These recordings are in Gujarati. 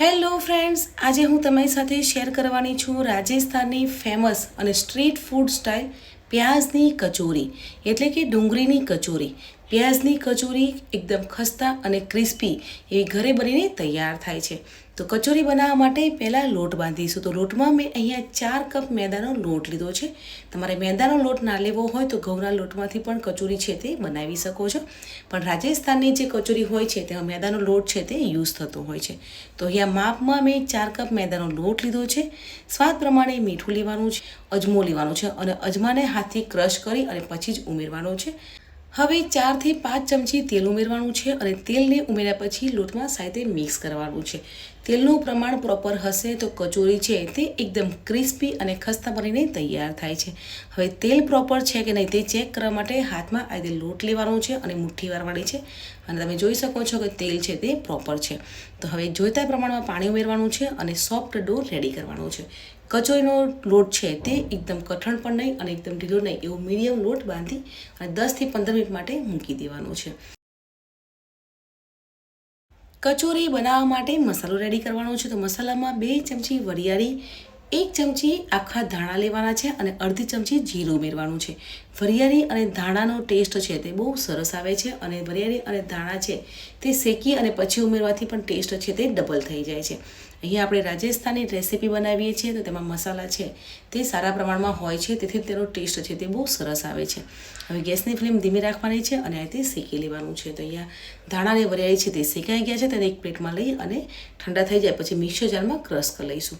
હેલો ફ્રેન્ડ્સ, આજે હું તમારી સાથે શેર કરવાની છું રાજસ્થાનની ફેમસ અને સ્ટ્રીટ ફૂડ સ્ટાઇલ પ્યાઝની કચોરી, એટલે કે ડુંગળીની કચોરી પ્યાઝની કચોરી એકદમ ખસ્તા અને ક્રિસ્પી એવી ઘરે બનીને તૈયાર થાય છે. તો કચોરી બનાવવા માટે પહેલાં લોટ બાંધીશું. તો લોટમાં મેં અહીંયા ચાર કપ મેદાનો લોટ લીધો છે. તમારે મેદાનો લોટ ના લેવો હોય તો ઘઉંના લોટમાંથી પણ કચોરી છે તે બનાવી શકો છો. પણ રાજસ્થાનની જે કચોરી હોય છે તેમાં મેદાનો લોટ છે તે યુઝ થતો હોય છે. તો અહીંયા માપમાં મેં ચાર કપ મેદાનો લોટ લીધો છે. સ્વાદ પ્રમાણે મીઠું લેવાનું છે, અજમો લેવાનો છે અને અજમાને હાથથી ક્રશ કરી અને પછી જ ઉમેરવાનો છે. હવે ચારથી પાંચ ચમચી તેલ ઉમેરવાનું છે અને તેલને ઉમેર્યા પછી લોટમાં સાથે મિક્સ કરવાનું છે. તેલનું પ્રમાણ પ્રોપર હશે તો કચોરી છે તે એકદમ ક્રિસ્પી અને ખસ્તા બનીને તૈયાર થાય છે. હવે તેલ પ્રોપર છે કે નહીં તે ચેક કરવા માટે હાથમાં આ રીતે લોટ લેવાનો છે અને મુઠ્ઠી વારવાની છે. અને તમે જોઈ શકો છો કે તેલ છે તે પ્રોપર છે. તો હવે જોઈતા પ્રમાણમાં પાણી ઉમેરવાનું છે અને સોફ્ટ ડો રેડી કરવાનો છે. કચોરીનો લોટ છે તે એકદમ કઠણ પણ નહીં અને એકદમ ઢીલો નહીં, એવો મીડિયમ લોટ બાંધી અને દસથી પંદર મિનિટ માટે મૂકી દેવાનો છે. કચોરી બનાવવા માટે મસાલો રેડી કરવાનો છે. તો મસાલામાં બે ચમચી વરિયાળી એક ચમચી આખા ધાણા લેવાના છે અને અડધી ચમચી જીરું ઉમેરવાનું છે. વરિયાળી અને ધાણાનો ટેસ્ટ છે તે બહુ સરસ આવે છે અને વરિયાળી અને ધાણા છે તે શેકી અને પછી ઉમેરવાથી પણ ટેસ્ટ છે તે ડબલ થઈ જાય છે. અહીંયા આપણે રાજસ્થાની રેસીપી બનાવીએ છીએ તો તેમાં મસાલા છે તે સારા પ્રમાણમાં હોય છે તેથી તેનો ટેસ્ટ છે તે બહુ સરસ આવે છે. હવે ગેસની ફ્લેમ ધીમી રાખવાની છે અને તે શેકી લેવાનું છે. તો અહીંયા ધાણા અને વરિયાળી છે તે શેકાઈ ગયા છે તેને એક પ્લેટમાં લઈ અને ઠંડા થઈ જાય પછી મિક્સર જારમાં ક્રશ કરી લઈશું.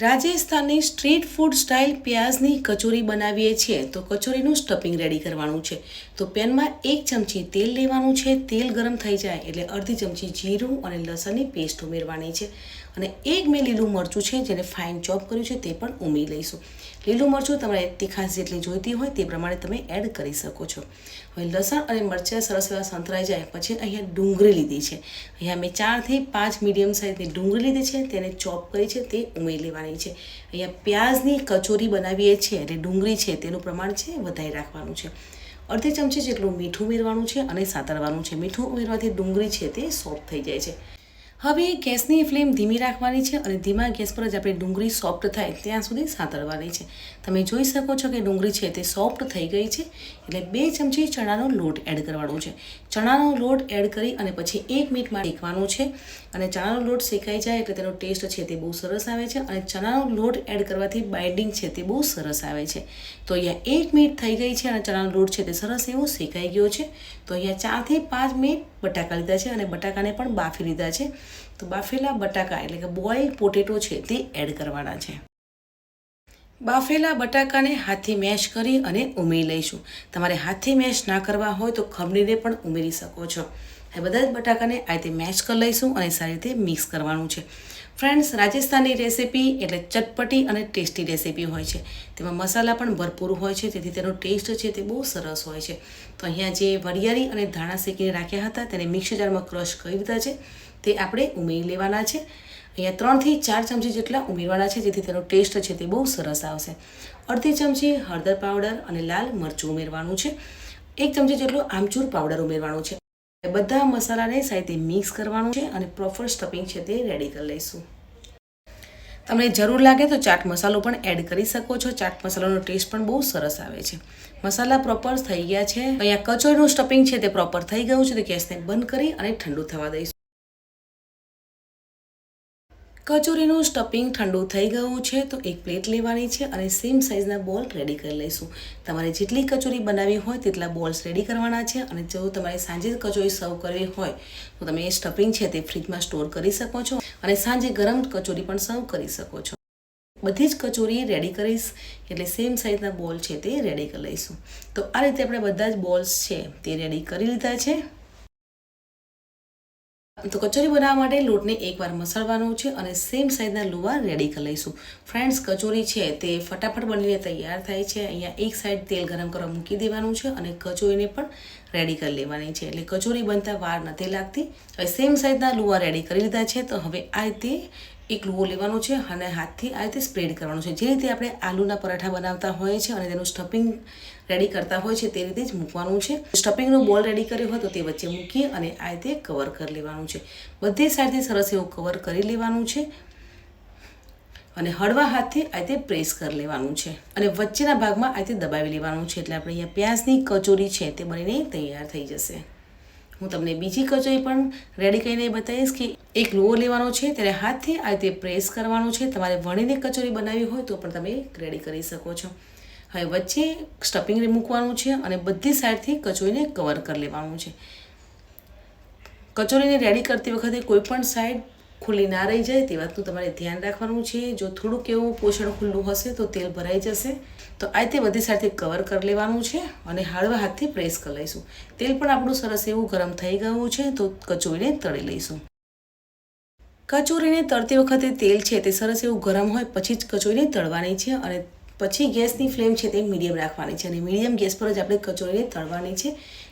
રાજસ્થાનની સ્ટ્રીટ ફૂડ સ્ટાઇલ પ્યાઝની કચોરી બનાવીએ છીએ. તો કચોરીનું સ્ટફિંગ રેડી કરવાનું છે. તો પેનમાં એક ચમચી તેલ લેવાનું છે. તેલ ગરમ થઈ જાય એટલે અડધી ચમચી જીરું અને લસણની પેસ્ટ ઉમેરવાની છે. અને એક મેં લીલું મરચું છે, જેને ફાઇન ચોપ કર્યું છે, તે પણ ઉમેરી લઈશું. લીલું મરચું તમારે તીખાશ જેટલી જોઈતી હોય તે પ્રમાણે તમે એડ કરી શકો છો. હવે લસણ અને મરચાં સરસ એવા સંતરાઈ જાય, પછી અહીંયા ડુંગળી લીધી છે. અહીંયા મેં ચારથી પાંચ મીડિયમ સાઇઝની ડુંગળી લીધી છે. તેને ચોપ કરી છે, તે ઉમેરી લેવાની છે. અહીંયા પ્યાઝની કચોરી બનાવીએ છીએ એટલે ડુંગળી છે તેનું પ્રમાણ છે વધારે રાખવાનું છે. અડધી ચમચી જેટલું મીઠું ઉમેરવાનું છે અને સાતરવાનું છે. મીઠું ઉમેરવાથી ડુંગળી છે તે સોફ્ટ થઈ જાય છે. હવે ગેસની ફ્લેમ ધીમી રાખવાની છે અને ધીમા ગેસ પર જ આપણે ડુંગળી સોફ્ટ થાય ત્યાં સુધી સાંતળવાની છે. તમે જોઈ શકો છો કે ડુંગળી છે તે સોફ્ટ થઈ ગઈ છે, એટલે બે ચમચી ચણાનો લોટ એડ કરવાનો છે. ચણાનો લોટ એડ કરી અને પછી એક મિનિટમાં શેકવાનો છે અને ચણાનો લોટ શેકાઈ જાય એટલે તેનો ટેસ્ટ છે તે બહુ સરસ આવે છે અને ચણાનો લોટ એડ કરવાથી બાઇન્ડિંગ છે તે બહુ સરસ આવે છે. તો અહીંયા એક મિનિટ થઈ ગઈ છે અને ચણાનો લોટ છે તે સરસ એવો શેકાઈ ગયો છે. તો અહીંયા ચારથી પાંચ મિનિટ બટાકા લીધા છે અને બટાકાને પણ બાફી લીધા છે. તો બાફેલા બટાકા એટલે કે બોઇલ પોટેટો છે તે એડ કરવાના છે. બાફેલા બટાકાને હાથથી મેશ કરી અને ઉમેરી લઈશું. તમારે હાથથી મેશ ના કરવા હોય તો ખમણીને પણ ઉમેરી શકો છો. હવે બધા જ બટાકાને આ રીતે મેશ કરી લઈશું અને સારી રીતે મિક્સ કરવાનું છે. ફ્રેન્ડ્સ, રાજસ્થાની રેસીપી એટલે ચટપટી અને ટેસ્ટી રેસીપી હોય છે. તેમાં મસાલા પણ ભરપૂર હોય છે, તેથી તેનો ટેસ્ટ છે તે બહુ સરસ હોય છે. તો અહીંયા જે વરિયાળી અને ધાણા શેકીને રાખ્યા હતા, તેને મિક્સર જારમાં ક્રશ કરી દીધા છે. તે આપણે ઉમેરી લેવાના છે. અહીંયા ત્રણથી ચાર ચમચી જેટલા ઉમેરવાના છે, જેથી તેનો ટેસ્ટ છે તે બહુ સરસ આવશે. અડધી ચમચી હળદર પાવડર અને લાલ મરચું ઉમેરવાનું છે. એક ચમચી જેટલું આમચૂર પાવડર ઉમેરવાનું છે. બધા મસાલાને સાથે મિક્સ કરવાનું છે અને પ્રોપર સ્ટફિંગ છે તે રેડી કરી લઈશું. તમને જરૂર લાગે તો ચાટ મસાલો પણ એડ કરી શકો છો. ચાટ મસાલાનો ટેસ્ટ પણ બહુ સરસ આવે છે. મસાલા પ્રોપર થઈ ગયા છે. અહીંયા કચોરીનું સ્ટફિંગ છે તે પ્રોપર થઈ ગયું છે. તો ગેસને બંધ કરી અને ઠંડુ થવા દઈશું. કચોરીનું સ્ટફિંગ ઠંડુ થઈ ગયું છે, તો એક પ્લેટ લેવાની છે અને સેમ સાઇઝના બોલ રેડી કરી લઈશું. તમારે જેટલી કચોરી બનાવી હોય તેટલા બોલ્સ રેડી કરવાના છે અને જો તમારે સાંજે કચોરી સર્વ કરવી હોય, તો તમે એ સ્ટફિંગ છે તે ફ્રીજમાં સ્ટોર કરી શકો છો અને સાંજે ગરમ કચોરી પણ સર્વ કરી શકો છો. બધી જ કચોરી રેડી કરીશ, એટલે સેમ સાઇઝના બોલ છે તે રેડી કરી લઈશું. તો આ રીતે આપણે બધા જ બોલ્સ છે તે રેડી કરી લીધા છે. તો કચોરી બનાવવા માટે લોટને એકવાર મસળવાનો છે અને સેમ સાઇઝના લુવા રેડી કરી લઈશું. ફ્રેન્ડ્સ કચોરી છે તે ફટાફટ બનીને તૈયાર થાય છે. અહીંયા એક સાઈડ તેલ ગરમ કરવા મૂકી દેવાનું છે અને કચોરીને પણ રેડી કરી લેવાની છે. એટલે કચોરી બનતા વાર નથી લાગતી. હવે સેમ સાઈઝના લુવા રેડી કરી લીધા છે. તો હવે આ રીતે એક લુવો લેવાનો છે અને હાથથી આ રીતે સ્પ્રેડ કરવાનો છે. જે રીતે આપણે આલુના પરાઠા બનાવતા હોઈએ છીએ અને તેનું સ્ટફિંગ રેડી કરતા હોય છે તે રીતે જ મૂકવાનું છે. સ્ટફિંગનો બોલ રેડી કર્યો હોય તો તે વચ્ચે મૂકી અને આ રીતે કવર કરી લેવાનું છે. બધી સાઈડથી સરસ એવું કવર કરી લેવાનું છે. અને હળવા હાથથી આ રીતે પ્રેસ કરી લેવાનું છે. અને વચ્ચેના ભાગમાં આ રીતે દબાવી લેવાનું છે. એટલે આપણે અહીંયા પ્યાઝની કચોરી છે તે બનીને તૈયાર થઈ જશે. હું તમને બીજી કચોરી પણ રેડી કરીને બતાવીશ કે એક લોવો લેવાનો છે ત્યારે હાથથી આ રીતે પ્રેસ કરવાનું છે. તમારે વણીને કચોરી બનાવી હોય તો પણ તમે રેડી કરી શકો છો. હવે વચ્ચે સ્ટફિંગ મૂકવાનું છે અને બધી સાઈડથી કચોરીને કવર કરી લેવાનું છે. કચોરીને રેડી કરતી વખતે કોઈ પણ સાઈડ ખુલ્લી ના રહી જાય તે વાતનું તમારે ધ્યાન રાખવાનું છે. જો થોડુંક એવું પોષણ ખુલ્લું હશે તો તેલ ભરાઈ જશે. તો આ તે બધી સાથે કવર કરી લેવાનું છે અને હળવા હાથથી પ્રેસ કરી લઈશું. તેલ પણ આપણું સરસ એવું ગરમ થઈ ગયું છે તો કચોરીને તળી લઈશું. કચોરીને તળતી વખતે તેલ છે તે સરસ એવું ગરમ હોય પછી જ કચોરીને તળવાની છે અને પછી ગેસની ફ્લેમ છે તે મીડિયમ રાખવાની છે અને મીડિયમ ગેસ પર જ આપણે કચોરીને તળવાની છે.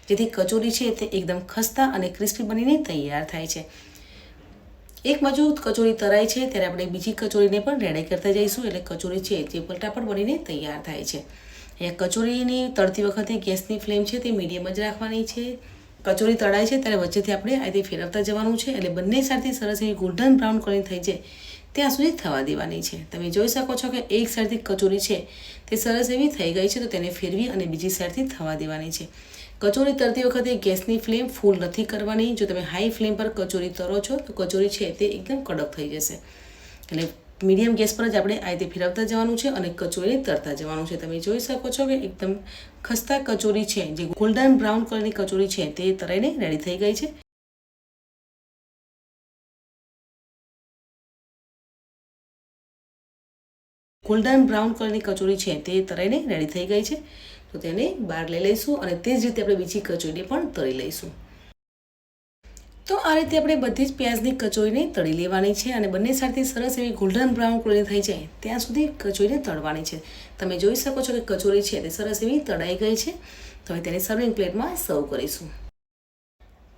જેથી કચોરી છે તે એકદમ ખસ્તા અને ક્રિસ્પી બનીને તૈયાર થાય છે. એક બાજુ કચોરી તરાય છે, ત્યારે આપણે બીજી કચોરીને પણ રેડાઈ કરતા જઈશું. એટલે કચોરી છે તે પલટાપટ બનીને તૈયાર થાય છે. અહીંયા કચોરીની તળતી વખતે ગેસની ફ્લેમ છે, તે મીડિયમ જ રાખવાની છે. કચોરી તળાય છે, ત્યારે વચ્ચેથી આપણે આ રીતે ફેરવતા જવાનું છે. એટલે બંને સાઈડથી સરસ એવી ગોલ્ડન બ્રાઉન કલર થઈ જાય, ત્યાં સુધી થવા દેવાની છે. તમે જોઈ શકો છો કે એક સાઈડથી કચોરી છે, તે સરસ એવી થઈ ગઈ છે, તો તેને ફેરવી અને બીજી સાઈડથી થવા દેવાની છે. કચોરી તરતી વખતે ગેસની ફ્લેમ ફૂલ નથી કરવાની. જો તમે હાઈ ફ્લેમ પર કચોરી તરો છો, તો કચોરી છે તે એકદમ કડક થઈ જશે. એટલે મીડિયમ ગેસ પર જ આપણે આ રીતે ફેરવતા જવાનું છે અને કચોરી તરતા જવાનું છે. તમે જોઈ શકો છો કે એકદમ ખસ્તા કચોરી છે, જે ગોલ્ડન બ્રાઉન કલરની કચોરી છે, તે તરાઈને રેડી થઈ ગઈ છે. ગોલ્ડન બ્રાઉન કલરની કચોરી છે, તે તરાઈને રેડી થઈ ગઈ છે. તો તેને બહાર લઈ લઈશું અને તે જ રીતે આપણે બીજી કચોરીને પણ તળી લઈશું. તો આ રીતે આપણે બધી જ પ્યાઝની કચોરીને તળી લેવાની છે અને બંને સાઈડથી સરસ એવી ગોલ્ડન બ્રાઉન કલરની થઈ જાય ત્યાં સુધી કચોરીને તળવાની છે. તમે જોઈ શકો છો કે કચોરી છે તે સરસ એવી તળાઈ ગઈ છે. તો હવે તેને સર્વિંગ પ્લેટમાં સર્વ કરીશું.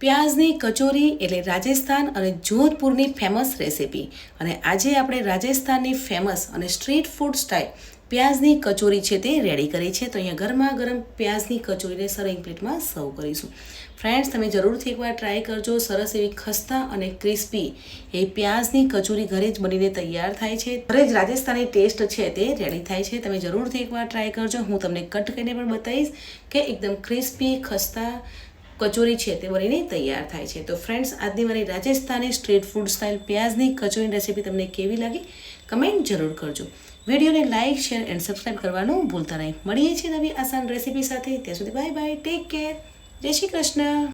પ્યાઝની કચોરી એટલે રાજસ્થાન અને જોધપુરની ફેમસ રેસિપી અને આજે આપણે રાજસ્થાનની ફેમસ અને સ્ટ્રીટ ફૂડ સ્ટાઇલ પ્યાઝની કચોરી છે તે રેડી કરી છે. તો અહીંયા ગરમા ગરમ પ્યાઝની કચોરીને સર્વિંગ પ્લેટમાં સર્વ કરીશું. ફ્રેન્ડ્સ તમે જરૂરથી એકવાર ટ્રાય કરજો. સરસ એવી ખસ્તા અને ક્રિસ્પી એ પ્યાઝની કચોરી ઘરે જ બનીને તૈયાર થાય છે. ઘરે જ રાજસ્થાની ટેસ્ટ છે તે રેડી થાય છે. તમે જરૂરથી એકવાર ટ્રાય કરજો. હું તમને કટ કરીને પણ બતાવીશ કે એકદમ ક્રિસ્પી ખસ્તા કચોરી છે તે બનીને તૈયાર થાય છે. તો ફ્રેન્ડ્સ આજની મારી રાજસ્થાની સ્ટ્રીટ ફૂડ સ્ટાઇલ પ્યાઝની કચોરીની રેસીપી તમને કેવી લાગી? કમેન્ટ જરૂર કરજો. વિડીયોને લાઇક શેર એન્ડ સબસ્ક્રાઈબ કરવાનું ભૂલતા નહીં. મળીએ છીએ નવી આસાન રેસીપી સાથે. ત્યાં સુધી બાય બાય ટેક કેર જય શ્રી કૃષ્ણ.